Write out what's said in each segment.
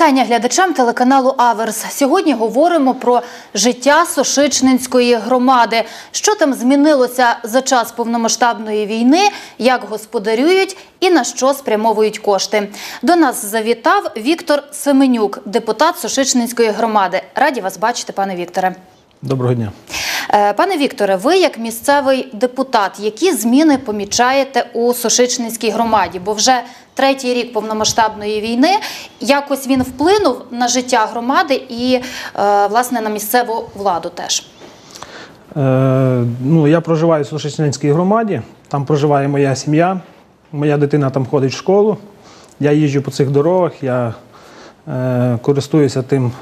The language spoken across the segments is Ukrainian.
Вітання глядачам телеканалу Аверс. Сьогодні говоримо про життя Сошичненської громади. Що там змінилося за час повномасштабної війни, як господарюють і на що спрямовують кошти. До нас завітав Віктор Семенюк, депутат Сошичненської громади. Раді вас бачити, пане Вікторе. Доброго дня. Е, Пане Вікторе, ви як місцевий депутат, які зміни помічаєте у Сошичненській громаді? Бо вже третій рік повномасштабної війни якось він вплинув на життя громади і е, власне на місцеву владу теж. Е, ну, я проживаю в Сушечненській громаді, там проживає моя сім'я, моя дитина там ходить в школу. Я їжджу по цих дорогах, я е, користуюся тим,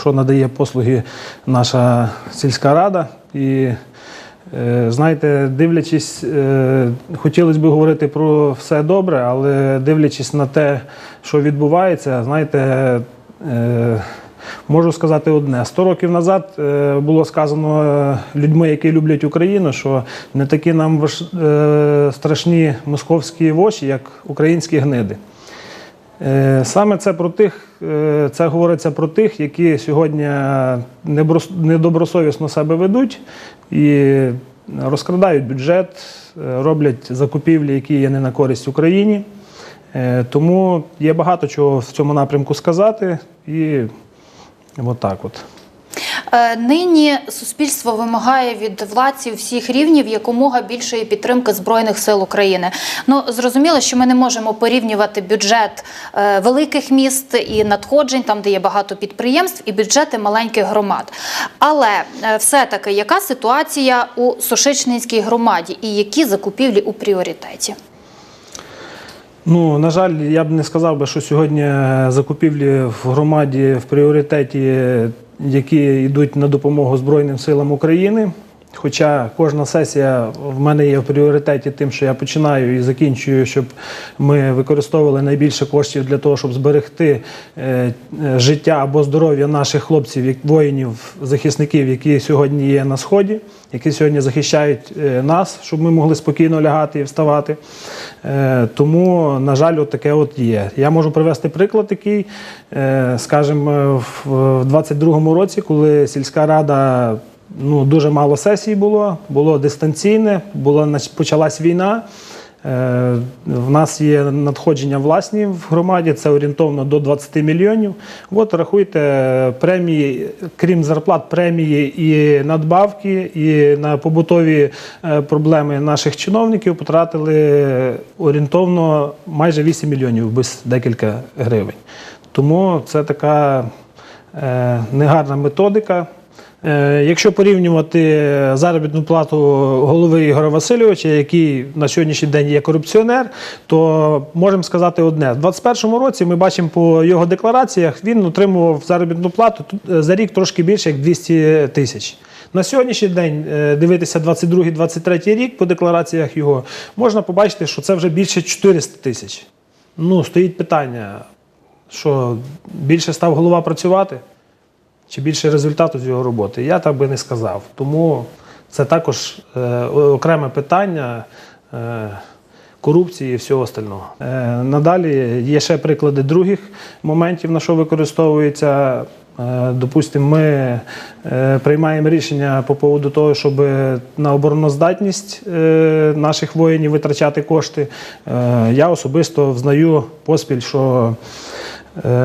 що надає послуги наша сільська рада. І знаєте, дивлячись, е, хотілося б говорити про все добре, але дивлячись на те, що відбувається, знаєте, е, Можу сказати одне: 100 років назад е, було сказано е, людьми, які люблять Україну, що не такі нам е, страшні московські воші, як українські гниди. Е, Саме це про тих, е, це говориться про тих, які сьогодні недобросовісно себе ведуть і розкрадають бюджет, е, роблять закупівлі, які є не на користь Україні. Тому є багато чого в цьому напрямку сказати, і отак от. Е, Нині суспільство вимагає від владців всіх рівнів якомога більшої підтримки збройних сил України. Ну зрозуміло, що ми не можемо порівнювати бюджет е, великих міст і надходжень, там де є багато підприємств, і бюджети маленьких громад. Але е, все-таки яка ситуація у Сошичнинській громаді і які закупівлі у пріоритеті? Ну, на жаль, я б не сказав би, що сьогодні закупівлі в громаді в пріоритеті, які йдуть на допомогу Збройним силам України. Хоча кожна сесія в мене є в пріоритеті тим, що я починаю і закінчую, щоб ми використовували найбільше коштів для того, щоб зберегти е, е, життя або здоров'я наших хлопців, воїнів, захисників, які сьогодні є на сході, які сьогодні захищають е, нас, щоб ми могли спокійно лягати і вставати. Тому, на жаль, от таке от є. Я можу привести приклад такий, скажімо, в 22-му році, коли сільська рада ну, дуже мало сесій було, було дистанційне, нач- почалась війна. Е, В нас є надходження власні в громаді, це орієнтовно до 20 мільйонів. От рахуйте премії, крім зарплат, премії і надбавки, і на побутові е, проблеми наших чиновників потратили орієнтовно майже 8 мільйонів без декілька гривень. Тому це така е, негарна методика. Е, Якщо порівнювати заробітну плату голови Ігоря Васильовича, який на сьогоднішній день є корупціонер, то можемо сказати одне: в 2021 році ми бачимо по його деклараціях, він отримував заробітну плату е, за рік трошки більше як 200 тисяч. На сьогоднішній день е, дивитися 22-23 рік по деклараціях його, можна побачити, що це вже більше 400 тисяч. Ну, стоїть питання, що більше став голова працювати чи більше результату з його роботи? Я так би не сказав. Тому це також е, окреме питання е, корупції і всього остального. Е, надалі є ще приклади других моментів, на що використовується. Допустимо, ми приймаємо рішення по поводу того, щоб на обороноздатність наших воїнів витрачати кошти. Я особисто взнаю поспіль, що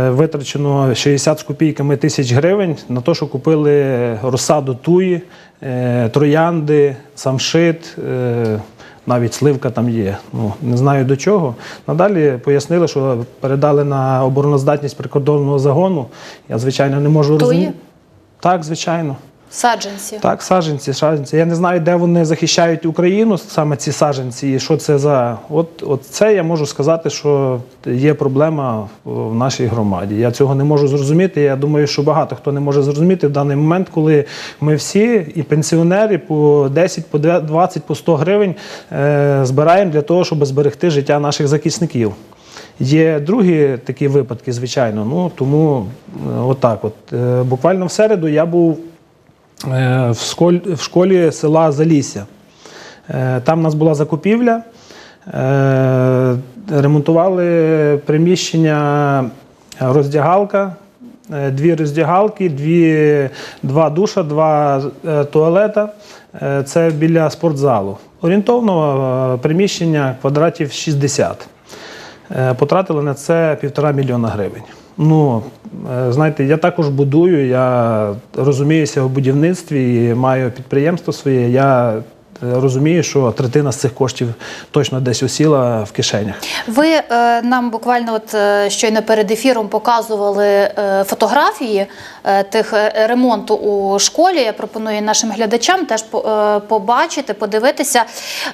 Витрачено 60 з копійками тисяч гривень на те, що купили розсаду туї, е, троянди, самшит, е, навіть сливка там є. Ну, не знаю до чого. Надалі пояснили, що передали на обороноздатність прикордонного загону. Я, звичайно, не можу розуміти. Так, звичайно. Саджанці. Так, саджанці, саджанці. Я не знаю, де вони захищають Україну, саме ці саджанці, і що це за. От, от це я можу сказати, що є проблема в нашій громаді. Я цього не можу зрозуміти. Я думаю, що багато хто не може зрозуміти в даний момент, коли ми всі, і пенсіонери, по 10, по 20, по 100 гривень е, збираємо для того, щоб зберегти життя наших захисників. Є другі такі випадки, звичайно. Ну тому е, отак. От Е, буквально в середу я був в школі, в школі села Залісся. Е, Там у нас була закупівля, е, ремонтували приміщення роздягалка, е, дві роздягалки, дві, два душа, два е, туалета. Е, Це біля спортзалу. Орієнтовно е, приміщення квадратів 60. Е, Потратили на це півтора мільйона гривень. Ну, е, знаєте, я також будую, я розуміюся в будівництві і маю підприємство своє. Я е, розумію, що третина з цих коштів точно десь осіла в кишенях. Ви е, нам буквально от е, щойно перед ефіром показували е, фотографії е, тих е, ремонту у школі. Я пропоную нашим глядачам теж е, побачити, подивитися.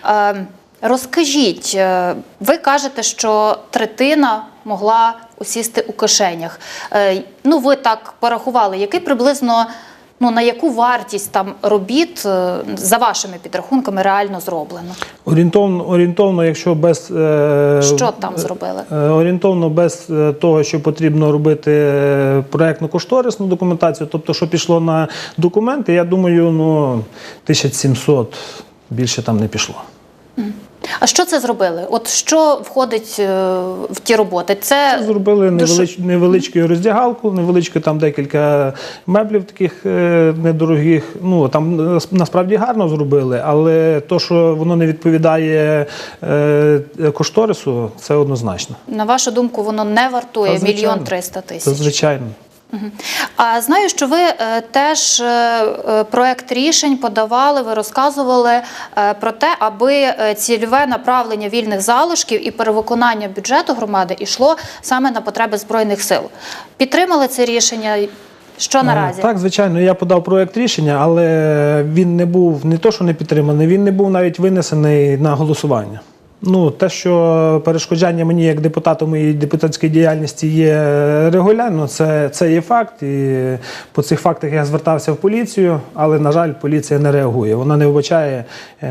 Е, розкажіть, е, ви кажете, що третина могла усісти у кишенях. Е, ну, ви так порахували, який приблизно. Ну, на яку вартість там робіт е, за вашими підрахунками реально зроблено? Орієнтовно, орієнтовно якщо без е, Що там зробили? орієнтовно без того, що потрібно робити проєктно-кошторисну документацію, тобто, що пішло на документи, я думаю, ну 1700 більше там не пішло. А що це зробили? От що входить е, в ті роботи? Це Зробили душ- невелич, невеличку роздягалку, невеличку там декілька меблів таких е, недорогих. Ну там е, насправді гарно зробили, але то, що воно не відповідає кошторису, це однозначно. на вашу думку, воно не вартує мільйон триста Це тисяч. звичайно. А знаю, що ви е, теж е, е, проект рішень подавали, ви розказували про те, аби цільове направлення вільних залишків і перевиконання бюджету громади йшло саме на потреби збройних сил. Підтримали це рішення? Що наразі? Так, звичайно, я подав проєкт рішення, але він не був не то, що не підтриманий, він не був навіть винесений на голосування. Ну, те, що перешкоджання мені як депутату моєї депутатської діяльності є регулярно, це, це є факт. І по цих фактах я звертався в поліцію, але, на жаль, поліція не реагує. Вона не вбачає е,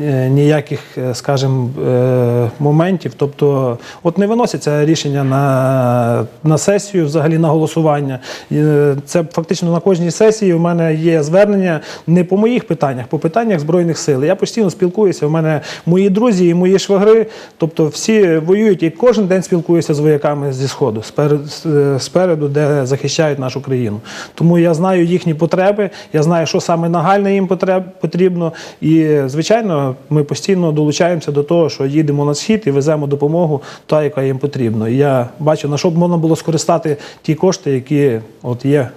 е, ніяких, е, скажімо, е, моментів. Тобто, от не виносяться рішення на, на сесію, взагалі на голосування. Е, Це фактично на кожній сесії. У мене є звернення не по моїх питаннях, по питаннях Збройних сил. Я постійно спілкуюся. У мене мої друзі і мої швагри, тобто всі воюють і кожен день спілкуюся з вояками зі Сходу, спереду, спереду, де захищають нашу країну. Тому я знаю їхні потреби, я знаю, що саме нагальне їм потрібно. І, звичайно, ми постійно долучаємося до того, що їдемо на схід і веземо допомогу, та, яка їм потрібна. І я бачу, на що б можна було скористати ті кошти, які от є е,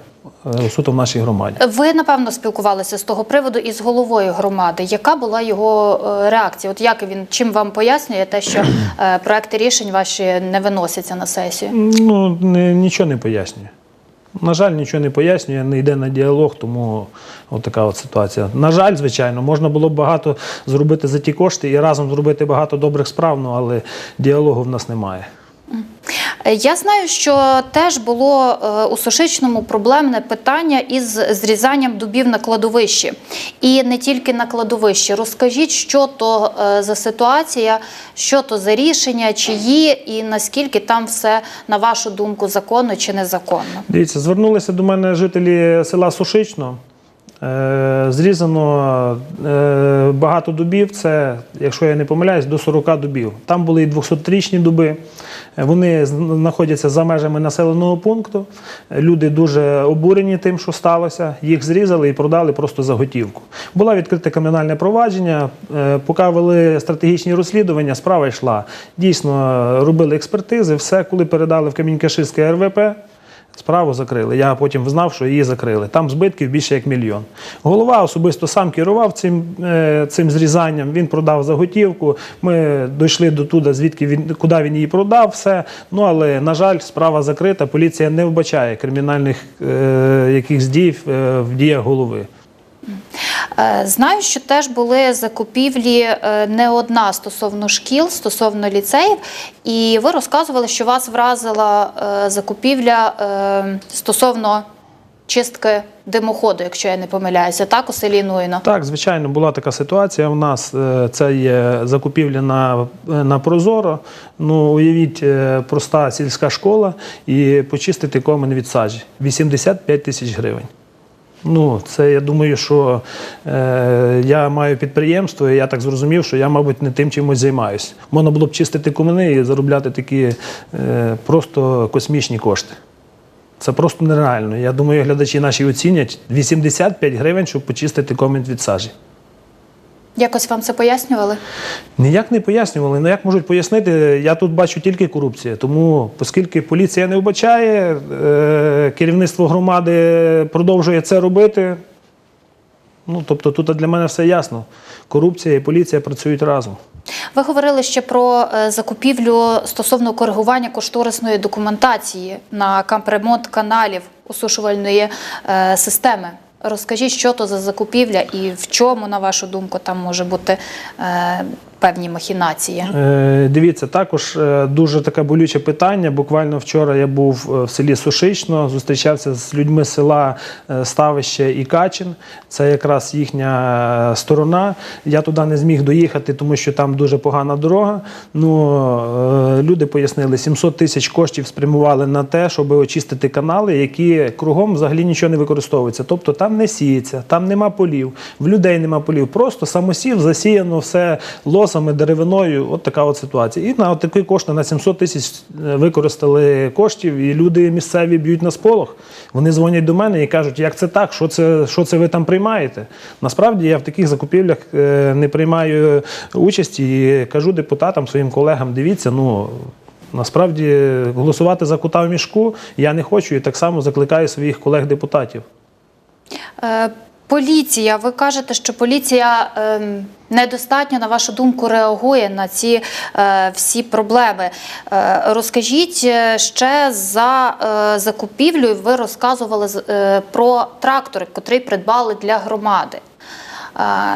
суто в нашій громаді. Ви напевно спілкувалися з того приводу із головою громади. Яка була його е, реакція? От як він чим вам пояснює те, що е, проекти рішень ваші не виносяться на сесію? Ну, нічого не пояснює. На жаль, нічого не пояснює, не йде на діалог, тому от така от ситуація. На жаль, звичайно, можна було б багато зробити за ті кошти і разом зробити багато добрих справ, ну, але діалогу в нас немає. Я знаю, що теж було е, у Сушичному проблемне питання із зрізанням дубів на кладовищі. І не тільки на кладовищі. Розкажіть, що то е, за ситуація, що то за рішення, чиї, і наскільки там все, на вашу думку, законно чи незаконно? Дивіться, звернулися до мене жителі села Сушично. Е, Зрізано е, багато дубів, це, якщо я не помиляюсь, до 40 дубів. Там були і 200-річні дуби. Вони знаходяться за межами населеного пункту. Люди дуже обурені тим, що сталося. Їх зрізали і продали просто за готівку. Була відкрите кримінальне провадження. Е, Поки вели стратегічні розслідування, справа йшла. Дійсно, робили експертизи, все, коли передали в Камінь-Каширське РВП. Справу закрили. Я потім знав, що її закрили. Там збитків більше як мільйон. Голова особисто сам керував цим, е, цим зрізанням. Він продав заготівку. Ми дійшли до туди, звідки він куди він її продав. Все. Ну але на жаль, справа закрита. Поліція не вбачає кримінальних е, якихось дій е, в діях голови. Е, Знаю, що теж були закупівлі е, не одна стосовно шкіл, стосовно ліцеїв, і ви розказували, що вас вразила е, закупівля стосовно чистки димоходу, якщо я не помиляюся, так у селі. Так, звичайно, була така ситуація. У нас це є закупівля на, на Прозоро. Ну, уявіть, проста сільська школа і почистити комен від сажі. 85 тисяч гривень. Ну, це я думаю, що е, я маю підприємство, і я так зрозумів, що я, мабуть, не тим чимось займаюся. Можна було б чистити комини і заробляти такі е, просто космічні кошти. Це просто нереально. Я думаю, глядачі наші оцінять 85 гривень, щоб почистити комін від сажі. Якось вам це пояснювали? Ніяк не пояснювали. Ну як можуть пояснити, я тут бачу тільки корупція. Тому, оскільки поліція не вбачає, е, керівництво громади продовжує це робити. Ну, тобто тут для мене все ясно. Корупція і поліція працюють разом. Ви говорили ще про е, закупівлю стосовно коригування кошторисної документації на капремонт каналів осушувальної е, системи. Розкажіть, що то за закупівля і в чому, на вашу думку, там може бути е, певні махінації? Е, Дивіться, також е, дуже таке болюче питання. Буквально вчора я був е, в селі Сушично, зустрічався з людьми села Ставище і Качин. Це якраз їхня сторона. Я туди не зміг доїхати, тому що там дуже погана дорога. Ну, люди пояснили, 700 тисяч коштів спрямували на те, щоб очистити канали, які кругом взагалі нічого не використовуються. Тобто там не сіється, там нема полів, в людей нема полів. Просто самосів засіяно все лосами, деревиною. От така от ситуація. І на такі кошти на 700 тисяч е, використали коштів, і люди місцеві б'ють на сполох. Вони дзвонять до мене і кажуть, як це так, що це, що це ви там приймаєте. Насправді я в таких закупівлях е, не приймаю участі і кажу депутатам, своїм колегам, дивіться, ну. Насправді голосувати за кута в мішку я не хочу і так само закликаю своїх колег-депутатів. Поліція, ви кажете, що поліція ем, недостатньо, на вашу думку, реагує на ці е, всі проблеми. Е, розкажіть е, ще за закупівлею, ви розказували про трактори, котрий придбали для громади.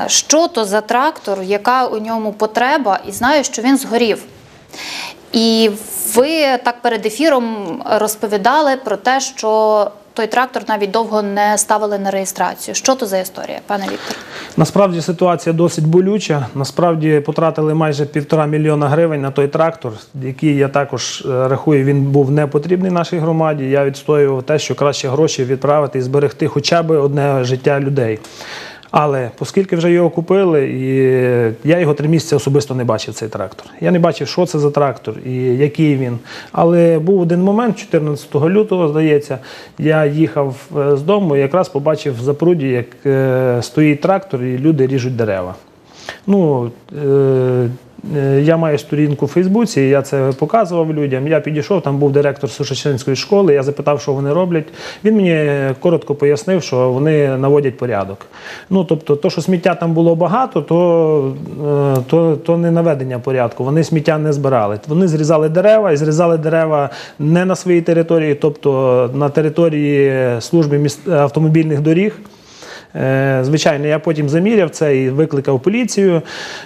Що то за трактор, яка у ньому потреба, і знаю, що він згорів. І ви так перед ефіром розповідали про те, що той трактор навіть довго не ставили на реєстрацію. Що то за історія, пане Віктор? Насправді ситуація досить болюча. Насправді потратили майже півтора мільйона гривень на той трактор, який я також е, рахую, він був не потрібний нашій громаді. Я відстоював те, що краще гроші відправити і зберегти хоча б одне життя людей. Але оскільки вже його купили, і я його три місяці особисто не бачив цей трактор. Я не бачив, що це за трактор і який він. Але був один момент, 14 лютого, здається, я їхав е, з дому і якраз побачив в запруді, як е, стоїть трактор, і люди ріжуть дерева. Ну, е, я маю сторінку в Фейсбуці, я це показував людям. Я підійшов, там був директор Сушачинської школи, я запитав, що вони роблять. Він мені коротко пояснив, що вони наводять порядок. Ну, тобто, то, що сміття там було багато, то, е, то, то не наведення порядку. Вони сміття не збирали. Вони зрізали дерева і зрізали дерева не на своїй території, тобто на території служби автомобільних доріг. Е, Звичайно, я потім заміряв це і викликав поліцію.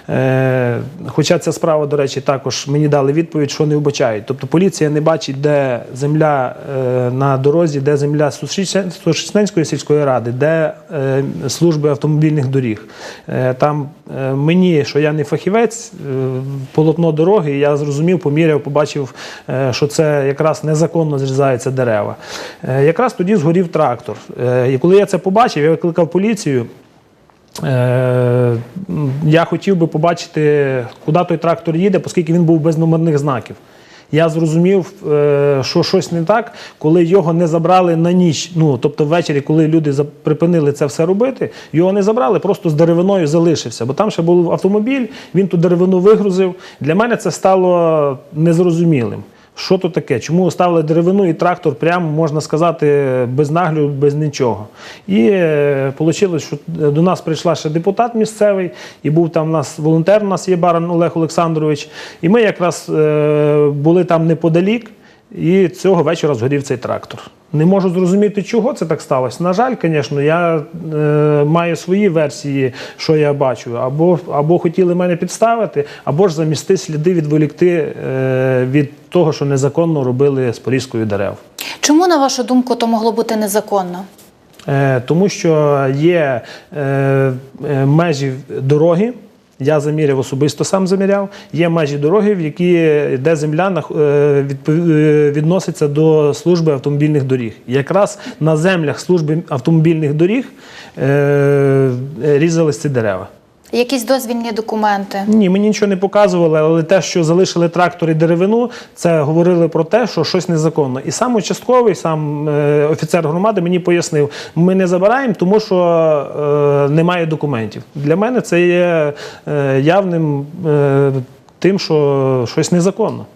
Е, Хоча ця справа, до речі, також мені дали відповідь, що не вбачають. Тобто поліція не бачить, де земля е, на дорозі, де земля Сушицненської сільської ради, де служби автомобільних доріг. Там мені, що я не фахівець, полотно дороги, я зрозумів, поміряв, побачив, що це якраз незаконно зрізаються дерева. Якраз тоді згорів трактор. І коли я це побачив, я викликав поліцію. Е, Я хотів би побачити, куди той трактор їде, оскільки він був без номерних знаків. Я зрозумів, е, що щось не так, коли його не забрали на ніч. Ну, тобто ввечері, коли люди припинили це все робити, його не забрали, просто з деревиною залишився. Бо там ще був автомобіль, він ту деревину вигрузив. Для мене це стало незрозумілим. Що то таке? Чому оставили деревину і трактор прямо, можна сказати, без нагляду, без нічого. І вийшло, що до нас прийшла ще депутат місцевий, і був там у нас волонтер, у нас є баран Олег Олександрович. І ми якраз е, були там неподалік, і цього вечора згорів цей трактор. Не можу зрозуміти, чого це так сталося. На жаль, звісно, я е, маю свої версії, що я бачу. Або, або хотіли мене підставити, або ж замісти сліди відволікти е, від того, що незаконно робили з порізкою дерев. Чому, на вашу думку, то могло бути незаконно? Е, тому що є е, е, межі дороги, Я заміряв особисто сам заміряв. Є межі дороги, в які де земля е, е, відноситься до служби автомобільних доріг. Якраз на землях служби автомобільних доріг е, різались ці дерева. Якісь дозвільні документи. Ні, мені нічого не показували, але те, що залишили трактор і деревину, це говорили про те, що щось незаконно. І сам участковий, сам е, офіцер громади мені пояснив: ми не забираємо, тому що е, немає документів. Для мене це є е, явним е, тим, що щось незаконно.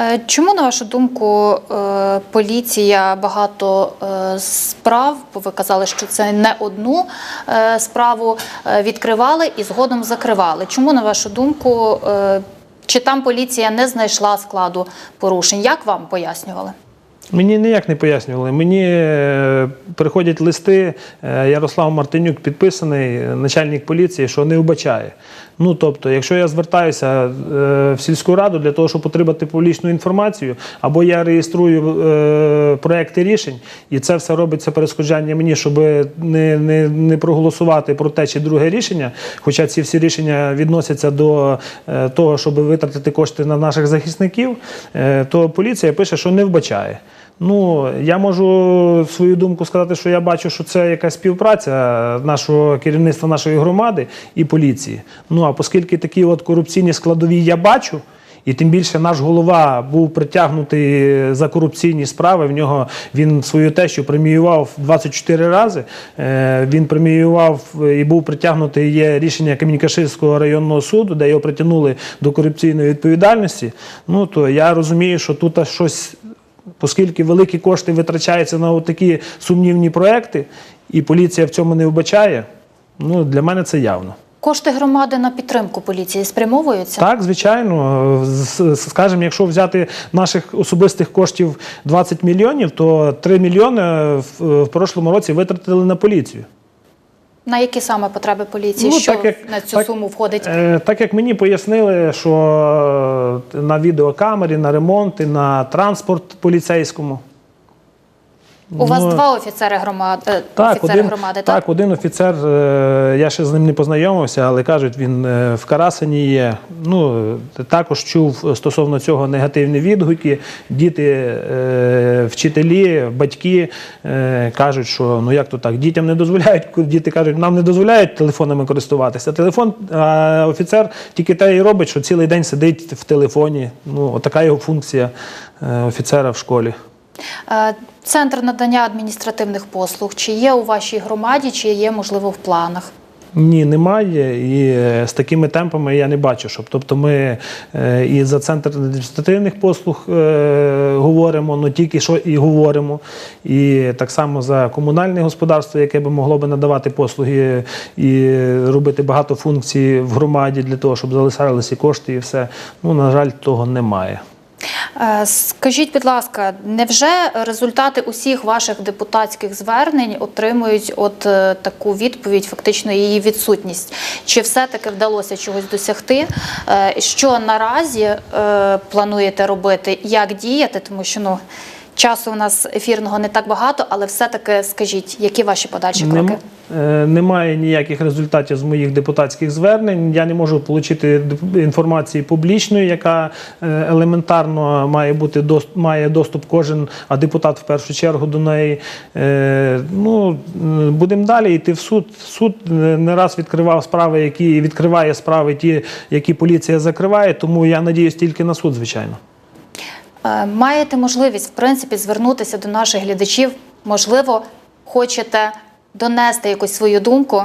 Е, Чому, на вашу думку, е, поліція багато е, справ, бо ви казали, що це не одну справу відкривали і згодом закривали? Чому, на вашу думку, чи там поліція не знайшла складу порушень? Як вам пояснювали? Мені ніяк не пояснювали. Мені приходять листи, Ярослав Мартинюк підписаний, начальник поліції, що не вбачає. Ну тобто, якщо я звертаюся е, в сільську раду для того, щоб отримати публічну інформацію, або я реєструю е, проекти рішень, і це все робиться перешкоджання мені, щоб не, не, не проголосувати про те чи друге рішення, хоча ці всі рішення відносяться до е, того, щоб витратити кошти на наших захисників, то поліція пише, що не вбачає. Ну, я можу свою думку сказати, що я бачу, що це якась співпраця нашого керівництва нашої громади і поліції. Ну а оскільки такі от корупційні складові я бачу, і тим більше наш голова був притягнутий за корупційні справи. В нього він свою тещу преміював 24 рази. Е, Він преміював і був притягнутий. Є рішення Камінькаширського районного суду, де його притягнули до корупційної відповідальності. Ну то я розумію, що тут щось оскільки великі кошти витрачаються на такі сумнівні проекти, і поліція в цьому не вбачає, ну для мене це явно. Кошти громади на підтримку поліції спрямовуються? Так, звичайно, скажімо, якщо взяти наших особистих коштів 20 мільйонів, то 3 мільйони в, в прошлому році витратили на поліцію. На які саме потреби поліції? Ну, що так як- на цю так- суму входить? Е, Так як мені пояснили, що е, на відеокамері, на ремонт і на транспорт поліцейському. У вас Ну, два офіцери громади, Так, офіцери один, громади, так, так? один офіцер, е, я ще з ним не познайомився, але кажуть, він е, в Карасані є. Ну, е, також чув стосовно цього негативні відгуки. Діти, е, вчителі, батьки е, кажуть, що ну як то так, дітям не дозволяють, діти кажуть, нам не дозволяють телефонами користуватися. Телефон, а офіцер тільки те і робить, що цілий день сидить в телефоні. Ну, отака його функція е, офіцера в школі. Центр надання адміністративних послуг. Чи є у вашій громаді, чи є, можливо, в планах? Ні, немає. І е, з такими темпами я не бачу, щоб тобто ми е, і за центр адміністративних послуг е, говоримо, ну тільки що і говоримо. І так само за комунальне господарство, яке би могло би надавати послуги і робити багато функцій в громаді для того, щоб залишалися кошти і все. Ну, на жаль, того немає. Е, Скажіть, будь ласка, невже результати усіх ваших депутатських звернень отримують от е, таку відповідь, фактично її відсутність? Чи все-таки вдалося чогось досягти? Е, Що наразі плануєте робити? Як діяти? Тому що ну часу у нас ефірного не так багато, але все-таки скажіть, які ваші подальші Нем- кроки? е, Немає ніяких результатів з моїх депутатських звернень. Я не можу отримати інформації публічної, яка е, елементарно має бути має доступ кожен, а депутат в першу чергу до неї. Е, Ну будемо далі йти в суд. Суд не раз відкривав справи, які відкриває справи, ті, які поліція закриває. Тому я надіюсь тільки на суд, звичайно. Е, Маєте можливість, в принципі, звернутися до наших глядачів. Можливо, хочете донести якусь свою думку.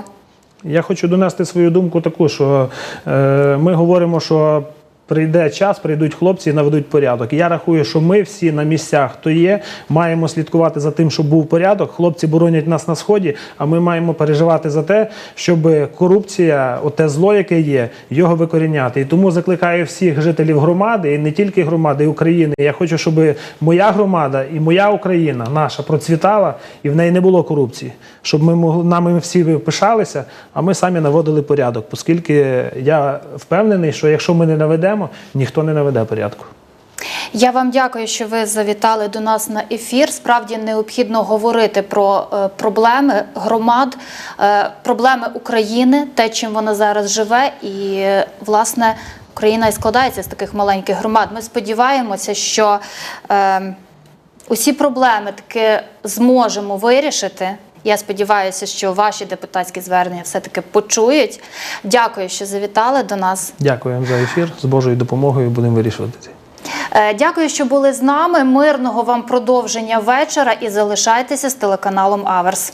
Я хочу донести свою думку таку, що е, ми говоримо, що прийде час, прийдуть хлопці і наведуть порядок. Я рахую, що ми всі на місцях, хто є, маємо слідкувати за тим, щоб був порядок. Хлопці боронять нас на сході, а ми маємо переживати за те, щоб корупція, оте зло, яке є, його викоріняти. І тому закликаю всіх жителів громади, і не тільки громади і України. Я хочу, щоб моя громада і моя Україна наша процвітала і в неї не було корупції, щоб ми могли нами всі пишалися, а ми самі наводили порядок, оскільки я впевнений, що якщо ми не наведемо, ніхто не наведе порядку. Я вам дякую, що ви завітали до нас на ефір. Справді необхідно говорити про е, проблеми громад, е, проблеми України, те, чим вона зараз живе, і е, власне Україна і складається з таких маленьких громад. Ми сподіваємося, що е, усі проблеми таки зможемо вирішити. Я сподіваюся, що ваші депутатські звернення все-таки почують. Дякую, що завітали до нас. Дякую за ефір. З Божою допомогою будемо вирішувати це. Е, Дякую, що були з нами. Мирного вам продовження вечора і залишайтеся з телеканалом Аверс.